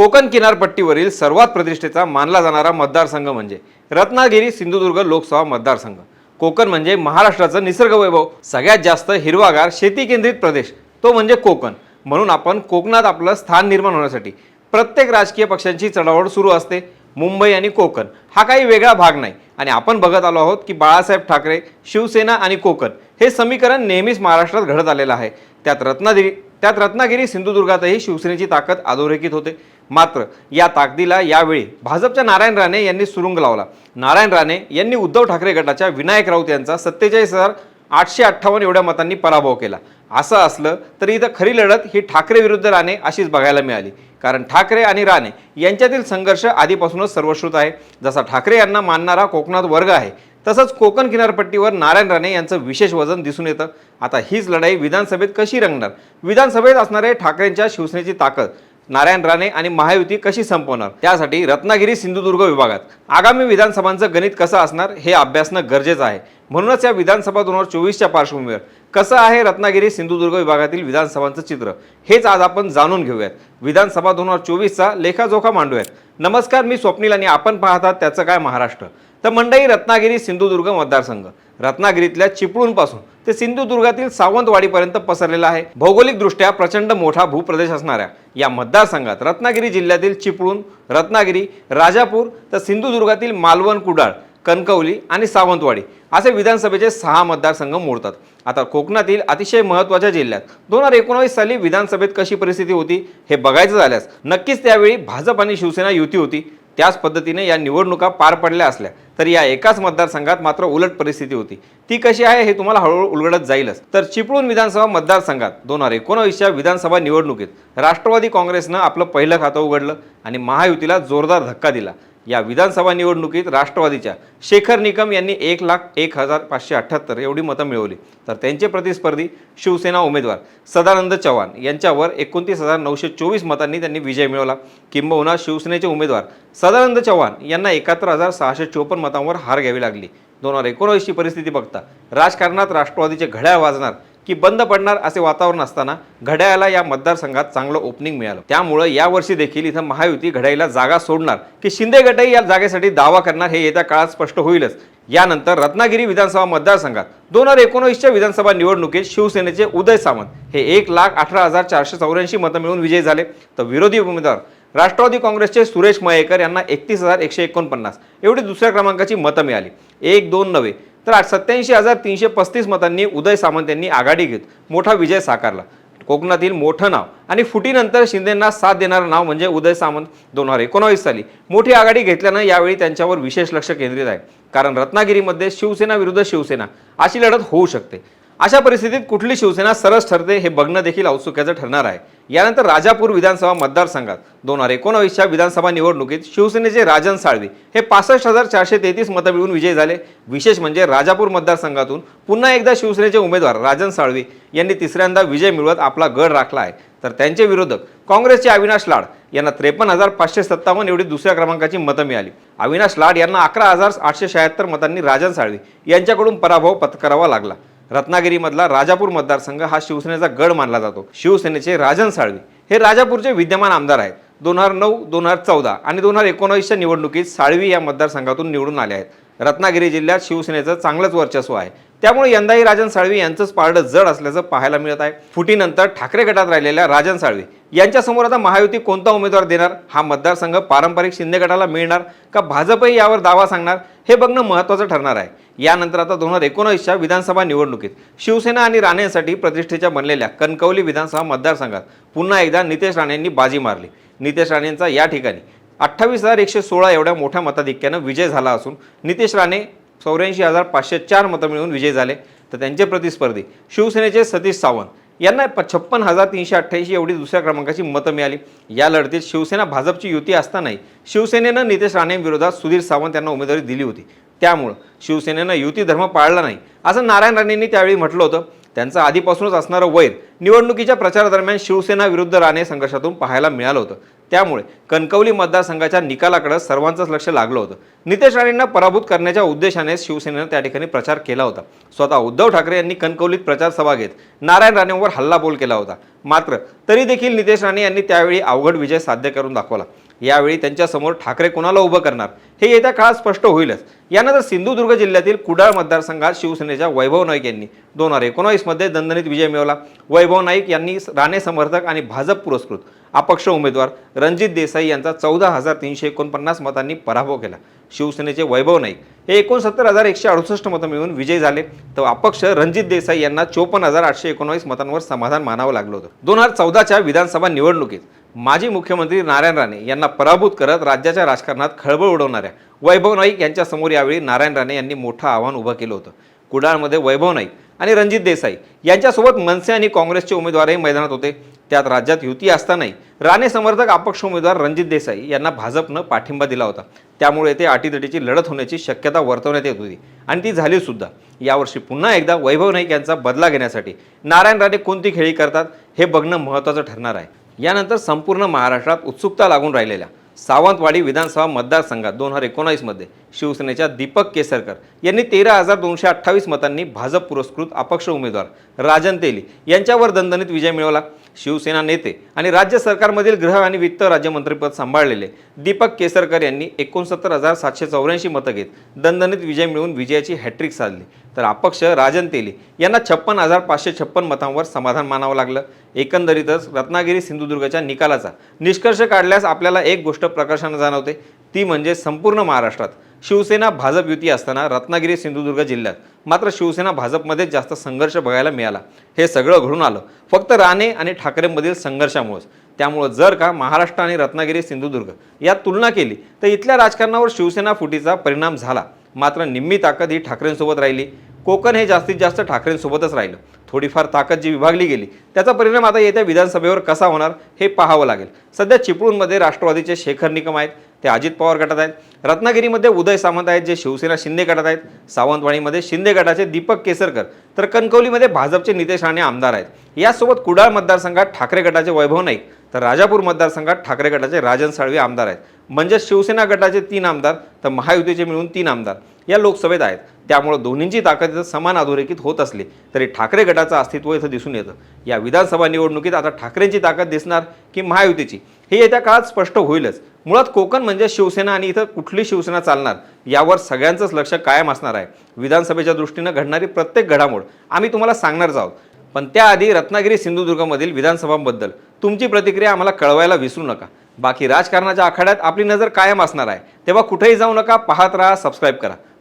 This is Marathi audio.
कोकण किनारपट्टीवरील सर्वात प्रतिष्ठेचा मानला जाणारा मतदारसंघ म्हणजे रत्नागिरी सिंधुदुर्ग लोकसभा मतदारसंघ. कोकण म्हणजे महाराष्ट्राचं निसर्ग वैभव. सगळ्यात जास्त हिरवागार शेती केंद्रित प्रदेश. तो म्हणजे कोकण. म्हणून आपण कोकणात आपलं स्थान निर्माण होण्यासाठी प्रत्येक राजकीय पक्षांची चढावड सुरू असते. मुंबई आणि कोकण हा काही वेगळा भाग नाही. आणि आपण बघत आलो आहोत की बाळासाहेब ठाकरे शिवसेना आणि कोकण हे समीकरण नेहमीच महाराष्ट्रात घडत आलेलं आहे. त्यात रत्नागिरी त्यात रत्नागिरी सिंधुदुर्गातही शिवसेनेची ताकद अधोरेखित होते. मात्र या ताकदीला यावेळी भाजपच्या नारायण राणे यांनी सुरुंग लावला. नारायण राणे यांनी उद्धव ठाकरे गटाच्या विनायक राऊत यांचा सत्तेचाळीस हजार आठशे अठ्ठावन्न एवढ्या मतांनी पराभव केला. असं असलं तरी इथं खरी लढत ही ठाकरे विरुद्ध राणे अशीच बघायला मिळाली. कारण ठाकरे आणि राणे यांच्यातील संघर्ष आधीपासूनच सर्वश्रुत आहे. जसा ठाकरे यांना मानणारा कोकणात वर्ग आहे तसंच कोकण किनारपट्टीवर नारायण राणे यांचं विशेष वजन दिसून येतं. आता हीच लढाई विधानसभेत कशी रंगणार? विधानसभेत असणारे ठाकरेंच्या शिवसेनेची ताकद नारायण राणे आणि महायुती कशी संपवणार? त्यासाठी रत्नागिरी सिंधुदुर्ग विभागात. आगामी विधानसभांचं गणित कसं असणार हे अभ्यासणं गरजेचं आहे. म्हणूनच या विधानसभा दोन हजार चोवीसच्या पार्श्वभूमीवर कसं आहे रत्नागिरी सिंधुदुर्ग विभागातील विधानसभांचं चित्र हेच आज आपण जाणून घेऊयात. विधानसभा दोन हजार चोवीसचा लेखाजोखा मांडूयात. नमस्कार मी स्वप्नील आणि आपण पाहतात त्याचं काय महाराष्ट्र. तर मंडई रत्नागिरी सिंधुदुर्ग मतदारसंघ. रत्नागिरीतल्या चिपळूणपासून ते सिंधुदुर्गातील सावंतवाडीपर्यंत पसरलेला आहे. भौगोलिकदृष्ट्या प्रचंड मोठा भूप्रदेश असणाऱ्या या मतदारसंघात रत्नागिरी जिल्ह्यातील चिपळूण रत्नागिरी राजापूर तर सिंधुदुर्गातील मालवण कुडाळ कणकवली आणि सावंतवाडी असे विधानसभेचे सहा मतदारसंघ मोडतात. आता कोकणातील अतिशय महत्त्वाच्या जिल्ह्यात दोन हजार एकोणावीस साली विधानसभेत कशी परिस्थिती होती हे बघायचं झाल्यास नक्कीच त्यावेळी भाजप आणि शिवसेना युती होती. त्याच पद्धतीने या निवडणुका पार पडल्या असल्या तर या एकाच मतदारसंघात मात्र उलट परिस्थिती होती. ती कशी आहे हे तुम्हाला हळूहळू उलगडत जाईलच. तर चिपळूण विधानसभा मतदारसंघात दोन हजार एकोणावीसच्या विधानसभा निवडणुकीत राष्ट्रवादी काँग्रेसनं आपलं पहिलं खातं उघडलं आणि महायुतीला जोरदार धक्का दिला. या विधानसभा निवडणुकीत राष्ट्रवादीच्या शेखर निकम यांनी एक लाख एक हजार पाचशे अठ्ठ्याहत्तर एवढी मतं मिळवली. तर त्यांचे प्रतिस्पर्धी शिवसेना उमेदवार सदानंद चव्हाण यांच्यावर एकोणतीस हजार नऊशे चोवीस मतांनी त्यांनी विजय मिळवला. किंबहुना शिवसेनेचे उमेदवार सदानंद चव्हाण यांना एकाहत्तर हजार सहाशे चोपन्न मतांवर हार घ्यावी लागली. दोन हजार एकोणवीसची परिस्थिती बघता राजकारणात राष्ट्रवादीचे घड्याळ वाजणार की बंद पडणार असे वातावरण असताना घड्याळाला या मतदारसंघात चांगलं ओपनिंग मिळालं. त्यामुळं यावर्षी देखील इथं महायुती घड्याळीला जागा सोडणार की शिंदे गटही या जागेसाठी दावा करणार हे येत्या काळात स्पष्ट होईलच. यानंतर रत्नागिरी विधानसभा मतदारसंघात दोन हजार एकोणवीसच्या विधानसभा निवडणुकीत शिवसेनेचे उदय सामंत हे एक लाख अठरा हजार चारशे चौऱ्याऐंशी मतं मिळून विजयी झाले. तर विरोधी उमेदवार राष्ट्रवादी काँग्रेसचे सुरेश मयेकर यांना एकतीस हजार एकशे एकोणपन्नास. एवढी दुसऱ्या क्रमांकाची मतं मिळाली. एक दोन नव्हे तर सत्याऐंशी हजार तीनशे पस्तीस मतांनी उदय सामंत यांनी आघाडी घेत मोठा विजय साकारला. कोकणातील मोठं नाव आणि फुटीनंतर शिंदेंना साथ देणारं नाव म्हणजे उदय सामंत दोन हजार एकोणावीस साली. मोठी आघाडी घेतल्यानं यावेळी त्यांच्यावर विशेष लक्ष केंद्रित आहे. कारण रत्नागिरीमध्ये शिवसेना विरुद्ध शिवसेना अशी लढत होऊ शकते. अशा परिस्थितीत कुठली शिवसेना सरस ठरते हे बघणं देखील औत्सुक्याचं ठरणार आहे. यानंतर राजापूर विधानसभा मतदारसंघात दोन हजार एकोणावीसच्या विधानसभा निवडणुकीत शिवसेनेचे राजन साळवे हे पासष्ट हजार चारशे तेहतीस मतं मिळून विजयी झाले. विशेष म्हणजे राजापूर मतदारसंघातून पुन्हा एकदा शिवसेनेचे उमेदवार राजन साळवे यांनी तिसऱ्यांदा विजय मिळवत आपला गड राखला आहे. तर त्यांचे विरोधक काँग्रेसचे अविनाश लाड यांना त्रेपन्न हजार पाचशे सत्तावन्न एवढी दुसऱ्या क्रमांकाची मतं मिळाली. अविनाश लाड यांना अकरा हजार आठशे शहात्तर मतांनी राजन साळवे यांच्याकडून पराभव पत्करावा लागला. रत्नागिरीमधला राजापूर मतदारसंघ हा शिवसेनेचा गड मानला जातो. शिवसेनेचे राजन साळवी हे राजापूरचे विद्यमान आमदार आहेत. दोन हजार नऊ दोन हजार चौदा आणि दोन हजार एकोणावीसच्या निवडणुकीत साळवी या मतदारसंघातून निवडून आले आहेत. रत्नागिरी जिल्ह्यात शिवसेनेचं चांगलंच वर्चस्व आहे. त्यामुळे यंदाही राजन साळवी यांचंच पारडं जड असल्याचं पाहायला मिळत आहे. फुटीनंतर ठाकरे गटात राहिलेल्या राजन साळवी यांच्यासमोर आता महायुती कोणता उमेदवार देणार? हा मतदारसंघ पारंपरिक शिंदे गटाला मिळणार का भाजपही यावर दावा सांगणार? हे बघणं महत्त्वाचं ठरणार आहे. यानंतर आता दोन हजार एकोणावीसच्या विधानसभा निवडणुकीत शिवसेना आणि राणेंसाठी प्रतिष्ठेच्या बनलेल्या कणकवली विधानसभा मतदारसंघात पुन्हा एकदा नितेश राणेंनी बाजी मारली. नितेश राणेंचा या ठिकाणी अठ्ठावीस हजार एकशे सोळा एवढ्या मोठ्या मताधिक्यानं विजय झाला असून नितेश राणे चौऱ्याऐंशी हजार पाचशे चार मतं मिळवून विजय झाले. तर त्यांचे प्रतिस्पर्धी शिवसेनेचे सतीश सावंत. यांना छप्पन हजार तीनशे अठ्ठ्याऐंशी एवढी दुसऱ्या क्रमांकाची मतं मिळाली. या लढतीत शिवसेना भाजपची युती असतानाही शिवसेनेनं नितेश राणेंविरोधात सुधीर सावंत यांना उमेदवारी दिली होती. त्यामुळं शिवसेनेनं युती धर्म पाळला नाही असं नारायण राणेंनी त्यावेळी म्हटलं होतं. त्यांचं आधीपासूनच असणारं वैर निवडणुकीच्या प्रचारादरम्यान शिवसेना विरुद्ध राणे संघर्षातून पाहायला मिळालं होतं. त्यामुळे कणकवली मतदारसंघाच्या निकालाकडे सर्वांचंच लक्ष लागलं होतं. नितेश राणेंना पराभूत करण्याच्या उद्देशाने शिवसेनेनं त्या ठिकाणी प्रचार केला होता. स्वतः उद्धव ठाकरे यांनी कणकवलीत प्रचार सभा घेत नारायण राणेंवर हल्लाबोल केला होता. मात्र तरी देखील नितेश राणे यांनी त्यावेळी अवघड विजय साध्य करून दाखवला. यावेळी त्यांच्यासमोर ठाकरे कोणाला उभं करणार हे येत्या काळात स्पष्ट होईलच. यानंतर सिंधुदुर्ग जिल्ह्यातील कुडाळ मतदारसंघात शिवसेनेच्या वैभव नाईक यांनी दोन हजार एकोणावीसमध्ये दणदणीत विजय मिळवला. वैभव नाईक यांनी राणे समर्थक आणि भाजप पुरस्कृत. अपक्ष उमेदवार रणजित देसाई यांचा चौदा हजार तीनशे एकोणपन्नास मतांनी पराभव केला. शिवसेनेचे वैभव नाईक हे एकोणसत्तर हजार एकशे अडुसष्ट मतं मिळून विजयी झाले. तर अपक्ष रणजित देसाई यांना चोपन्न हजार आठशे एकोणवीस मतांवर समाधान मानावं लागलं होतं. दोन हजार चौदाच्या विधानसभा निवडणुकीत माजी मुख्यमंत्री नारायण राणे यांना पराभूत करत राज्याच्या राजकारणात खळबळ उडवणाऱ्या वैभव नाईक यांच्यासमोर यावेळी नारायण राणे यांनी मोठं आव्हान उभं केलं होतं. कुडाळमध्ये वैभव नाईक आणि रणजित देसाई यांच्यासोबत मनसे आणि काँग्रेसचे उमेदवारही मैदानात होते. त्यात राज्यात युती असतानाही राणे समर्थक अपक्ष उमेदवार रणजित देसाई यांना भाजपनं पाठिंबा दिला होता. त्यामुळे ते अटीतटीची लढत होण्याची शक्यता वर्तवण्यात येत होती. आणि ती झाली सुद्धा. यावर्षी पुन्हा एकदा वैभव नाईक यांचा बदला घेण्यासाठी नारायण राणे कोणती खेळी करतात हे बघणं महत्त्वाचं ठरणार आहे. यानंतर संपूर्ण महाराष्ट्रात उत्सुकता लागून राहिलेल्या सावंतवाडी विधानसभा मतदारसंघात दोन हजार एकोणावीसमध्ये शिवसेनेच्या दीपक केसरकर यांनी तेरा हजार दोनशे अठ्ठावीस मतांनी भाजप पुरस्कृत अपक्ष उमेदवार राजन तेली यांच्यावर दणदणीत विजय मिळवला. शिवसेना नेते आणि राज्य सरकारमधील गृह आणि वित्त राज्यमंत्रीपद सांभाळलेले दीपक केसरकर यांनी एकोणसत्तर हजार सातशे चौऱ्याऐंशी मतं घेत दणदणीत विजय मिळवून विजयाची हॅट्रिक साधली. तर अपक्ष राजन तेली यांना छप्पन हजार पाचशे छप्पन मतांवर समाधान मानावं लागलं. एकंदरीतच रत्नागिरी सिंधुदुर्गच्या निकालाचा निष्कर्ष काढल्यास आपल्याला एक गोष्ट प्रकर्षानं जाणवते. ती म्हणजे संपूर्ण महाराष्ट्रात. शिवसेना भाजप युती असताना रत्नागिरी सिंधुदुर्ग जिल्ह्यात. मात्र शिवसेना भाजपमध्येच जास्त संघर्ष बघायला मिळाला. हे सगळं घडून आलं. फक्त राणे आणि ठाकरेंमधील संघर्षामुळेच. त्यामुळं जर का महाराष्ट्र आणि रत्नागिरी सिंधुदुर्ग यात तुलना केली तर इथल्या राजकारणावर शिवसेना फुटीचा परिणाम झाला. मात्र निम्मी ताकद ही ठाकरेंसोबत राहिली. कोकण हे जास्तीत जास्त ठाकरेंसोबतच राहिलं. थोडीफार ताकद जी विभागली गेली त्याचा परिणाम आता येत्या विधानसभेवर कसा होणार हे पाहावं लागेल. सध्या चिपळूणमध्ये राष्ट्रवादीचे शेखर निकम आहेत ते अजित पवार गटात आहेत. रत्नागिरीमध्ये उदय सामंत आहेत जे शिवसेना शिंदे गटात आहेत. सावंतवाडीमध्ये शिंदे गटाचे दीपक केसरकर तर कणकवलीमध्ये भाजपचे नितेश राणे आमदार आहेत. यासोबत कुडाळ मतदारसंघात ठाकरे गटाचे वैभव नाईक तर राजापूर मतदारसंघात ठाकरे गटाचे राजन साळवे आमदार आहेत. म्हणजे शिवसेना गटाचे तीन आमदार तर महायुतीचे मिळून तीन आमदार या लोकसभेत आहेत. त्यामुळं दोन्हींची ताकद इथं समान अधोरेखित होत असली तरी ठाकरे गटाचं अस्तित्व इथं दिसून येतं. या विधानसभा निवडणुकीत आता ठाकरेंची ताकद दिसणार की महायुतीची? हे येत्या काळात स्पष्ट होईलच. मुळात कोकण म्हणजे शिवसेना आणि इथं कुठली शिवसेना चालणार? यावर सगळ्यांचंच लक्ष कायम असणार आहे. विधानसभेच्या दृष्टीनं घडणारी प्रत्येक घडामोड आम्ही तुम्हाला सांगणारच आहोत. पण त्याआधी रत्नागिरी सिंधुदुर्गमधील विधानसभांबद्दल तुमची प्रतिक्रिया आम्हाला कळवायला विसरू नका. बाकी राजकारणाच्या आखाड्यात आपली नजर कायम असणार आहे. तेव्हा कुठेही जाऊ नका पाहत राहा सबस्क्राईब करा.